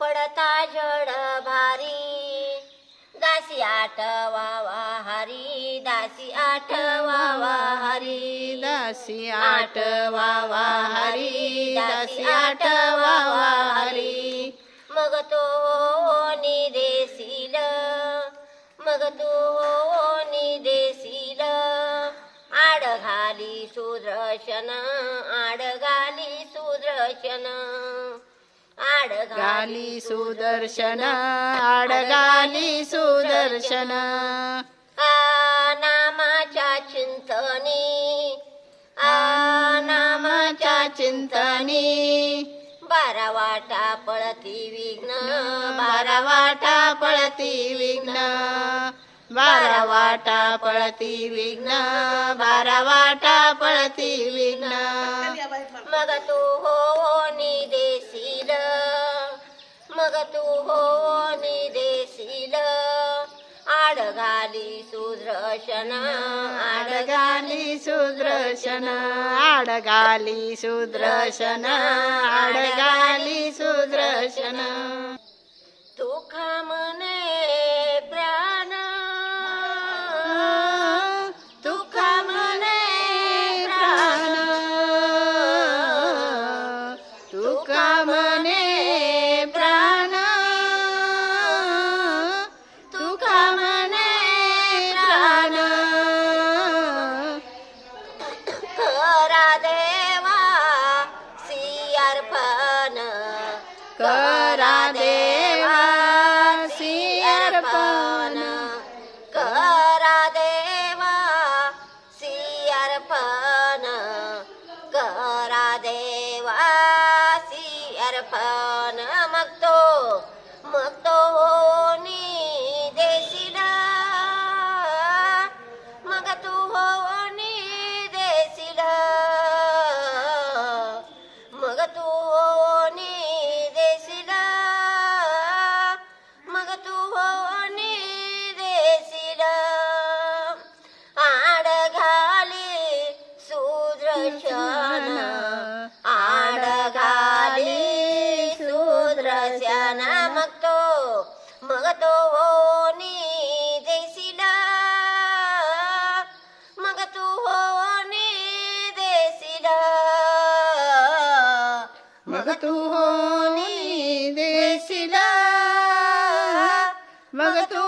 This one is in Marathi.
पडता जड भारी. दासी आठवावा हरी दासी आठवावा हरी दासी आठवावा हरी दासी आठवावा हरी मग तो निदेशील मग तो निदेशील. आड घाली सुदर्शन आड घाली सुदर्शन. आड गाली सुदर्शन आडगाली सुदर्शन. आ नामाच्या चिंतनी आ नामाच्या चिंतनी. बारा वाटा पळती विघ्न बारा वाटा पळती विघ्न. बारा वाटा पळती विघ्न बारा वाटा पळती विघ्न. मग तू मग तू हो निदेशील. आड घाली सुदर्शन आडगाली सुदर्शन आडगाली सुदर्शन आडगाली सुदर्शन. करा देवा सियार्पण. करा देवा सियार्पण करा देवा सियार्पण मग तो मग तो होनी मग तो होनी देशील मग तू होनी देशील मग तू